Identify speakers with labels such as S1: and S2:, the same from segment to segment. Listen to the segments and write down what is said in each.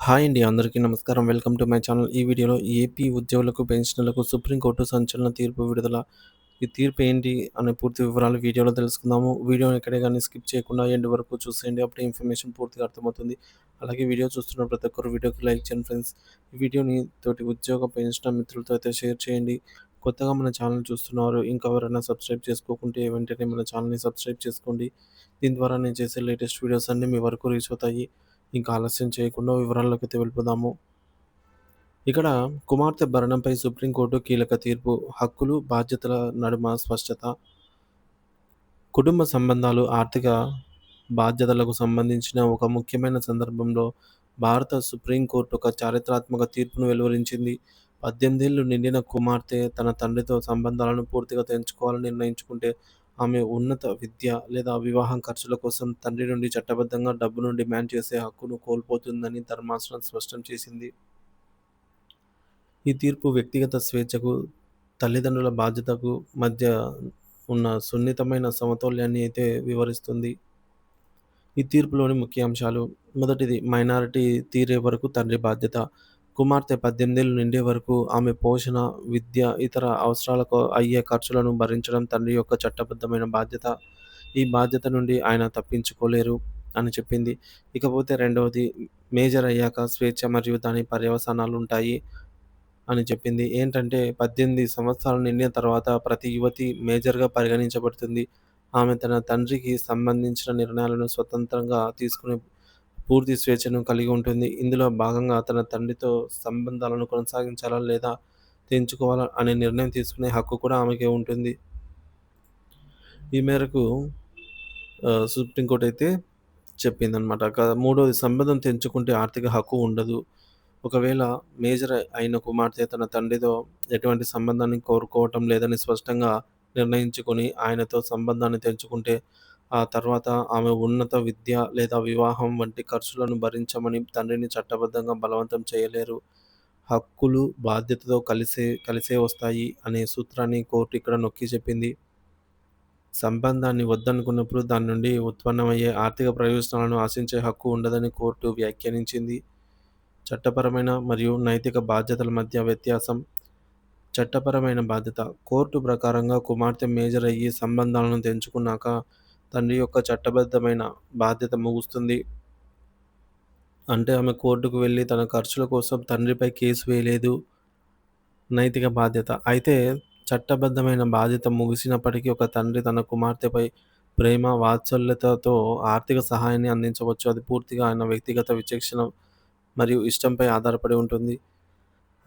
S1: Hi అండి. అందరికీ నమస్కారం. Welcome to my channel. ఈ వీడియోలో ఏపీ ఉద్యోగులకు, పెన్షనర్లకు సుప్రీంకోర్టు సంచలన తీర్పు విడుదల. ఈ తీర్పు ఏంటి అనే పూర్తి వివరాలు వీడియోలో తెలుసుకుందాము. వీడియోని ఎక్కడే కానీ స్కిప్ చేయకుండా ఎండ్ వరకు చూసేయండి. అప్పుడే ఇన్ఫర్మేషన్ పూర్తిగా అర్థమవుతుంది. అలాగే వీడియో చూస్తున్న ప్రతి ఒక్కరు వీడియోకి లైక్ చేయండి ఫ్రెండ్స్. ఈ వీడియోని తోటి ఉద్యోగ, పెన్షనర్ మిత్రులతో అయితే షేర్ చేయండి. కొత్తగా మన ఛానల్ చూస్తున్నారు ఇంకా ఎవరైనా సబ్స్క్రైబ్ చేసుకోకుంటే వెంటనే మన ఛానల్‌ని సబ్స్క్రైబ్ చేసుకోండి. దీని ద్వారా నేను చేసే లేటెస్ట్ వీడియోస్ అన్నీ మీ వరకు రీచ్ అవుతాయి. ఇంకా ఆలస్యం చేయకుండా వివరాల్లోకి తెలుపుదాము ఇక్కడ కుమార్తె భరణంపై సుప్రీంకోర్టు కీలక తీర్పు. హక్కులు, బాధ్యతల నడుమ స్పష్టత. కుటుంబ సంబంధాలు, ఆర్థిక బాధ్యతలకు సంబంధించిన ఒక ముఖ్యమైన సందర్భంలో భారత సుప్రీంకోర్టు ఒక చారిత్రాత్మక తీర్పును వెలువరించింది. పద్దెనిమిదేళ్ళు నిండిన కుమార్తె తన తండ్రితో సంబంధాలను పూర్తిగా తెంచుకోవాలని నిర్ణయించుకుంటే ఆమె ఉన్నత విద్య లేదా వివాహం ఖర్చుల కోసం తండ్రి నుండి చట్టబద్ధంగా డబ్బును డిమాండ్ చేసే హక్కును కోల్పోతుందని ధర్మాసనం స్పష్టం చేసింది. ఈ తీర్పు వ్యక్తిగత స్వేచ్ఛకు, తల్లిదండ్రుల బాధ్యతకు మధ్య ఉన్న సున్నితమైన సమతౌల్యాన్ని అయితే వివరిస్తుంది. ఈ తీర్పులోని ముఖ్య అంశాలు మొదటిది మైనారిటీ తీరే వరకు తండ్రి బాధ్యత. కుమార్తె పద్దెనిమిదేళ్ళు నిండే వరకు ఆమె పోషణ, విద్య, ఇతర అవసరాలకు అయ్యే ఖర్చులను భరించడం తండ్రి యొక్క చట్టబద్ధమైన బాధ్యత. ఈ బాధ్యత నుండి ఆయన తప్పించుకోలేరు అని చెప్పింది. ఇకపోతే రెండవది మేజర్ అయ్యాక స్వేచ్ఛ మరియు దాని పర్యవసానాలుంటాయి అని చెప్పింది. ఏంటంటే 18 సంవత్సరాలు నిండిన తర్వాత ప్రతి యువతి మేజర్‌గా పరిగణించబడుతుంది. ఆమె తన తండ్రికి సంబంధించిన నిర్ణయాలను స్వతంత్రంగా తీసుకునే పూర్తి స్వేచ్ఛను కలిగి ఉంటుంది. ఇందులో భాగంగా తన తండ్రితో సంబంధాలను కొనసాగించాలా లేదా తెంచుకోవాలా అనే నిర్ణయం తీసుకునే హక్కు కూడా ఆమెకే ఉంటుంది. ఈ మేరకు సుప్రీంకోర్టు అయితే చెప్పిందనమాట. మూడోది సంబంధం తెంచుకుంటే ఆర్థిక హక్కు ఉండదు. ఒకవేళ మేజర్ అయిన కుమార్తె తన తండ్రితో ఎటువంటి సంబంధాన్ని కోరుకోవటం లేదని స్పష్టంగా నిర్ణయించుకొని ఆయనతో సంబంధాన్ని తెంచుకుంటే ఆ తర్వాత ఆమె ఉన్నత విద్య లేదా వివాహం వంటి ఖర్చులను భరించమని తండ్రిని చట్టబద్ధంగా బలవంతం చేయలేరు. హక్కులు, బాధ్యతతో కలిసే కలిసే వస్తాయి అనే సూత్రాన్ని కోర్టు ఇక్కడ నొక్కి చెప్పింది. సంబంధాన్ని వద్దనుకున్నప్పుడు దాని నుండి ఉత్పన్నమయ్యే ఆర్థిక ప్రయోజనాలను ఆశించే హక్కు ఉండదని కోర్టు వ్యాఖ్యానించింది. చట్టపరమైన మరియు నైతిక బాధ్యతల మధ్య వ్యత్యాసం చట్టపరమైన బాధ్యత కోర్టు ప్రకారంగా కుమార్తె మేజర్ అయ్యి సంబంధాలను తెంచుకున్నాక తండ్రి యొక్క చట్టబద్ధమైన బాధ్యత ముగుస్తుంది. అంటే ఆమె కోర్టుకు వెళ్ళి తన ఖర్చుల కోసం తండ్రిపై కేసు వేయలేదు. నైతిక బాధ్యత అయితే చట్టబద్ధమైన బాధ్యత ముగిసినప్పటికీ ఒక తండ్రి తన కుమార్తెపై ప్రేమ, వాత్సల్యతతో ఆర్థిక సహాయాన్ని అందించవచ్చు. అది పూర్తిగా ఆయన వ్యక్తిగత విచక్షణ మరియు ఇష్టంపై ఆధారపడి ఉంటుంది.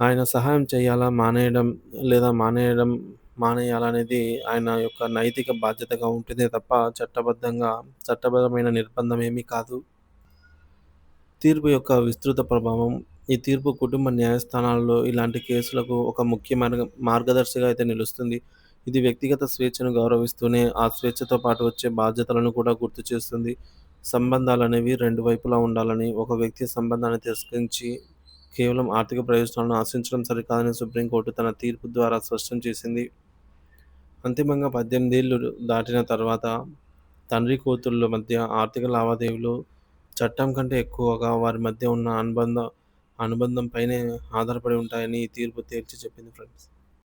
S1: ఆయన సహాయం చేయాలా, మానేయడం లేదా మానేయడం మానేయాలనేది ఆయన యొక్క నైతిక బాధ్యతగా ఉంటుంది తప్ప చట్టబద్ధంగా చట్టపరమైన నిర్బంధం ఏమీ కాదు. తీర్పు యొక్క విస్తృత ప్రభావం ఈ తీర్పు కుటుంబ న్యాయస్థానాల్లో ఇలాంటి కేసులకు ఒక ముఖ్య మార్గ మార్గదర్శిగా అయితే నిలుస్తుంది. ఇది వ్యక్తిగత స్వేచ్ఛను గౌరవిస్తూనే ఆ స్వేచ్ఛతో పాటు వచ్చే బాధ్యతలను కూడా గుర్తు చేస్తుంది. సంబంధాలు అనేవి రెండు వైపులా ఉండాలని, ఒక వ్యక్తి సంబంధాన్ని తిరస్కరించి కేవలం ఆర్థిక ప్రయోజనాలను ఆశించడం సరికాదని సుప్రీంకోర్టు తన తీర్పు ద్వారా స్పష్టం చేసింది. అంతిమంగా పద్దెనిమిది ఏళ్ళు దాటిన తర్వాత తండ్రి కూతుళ్ళ మధ్య ఆర్థిక లావాదేవీలు చట్టం కంటే ఎక్కువగా వారి మధ్య ఉన్న అనుబంధ అనుబంధంపైనే ఆధారపడి ఉంటాయని ఈ తీర్పు తేల్చి చెప్పింది ఫ్రెండ్స్.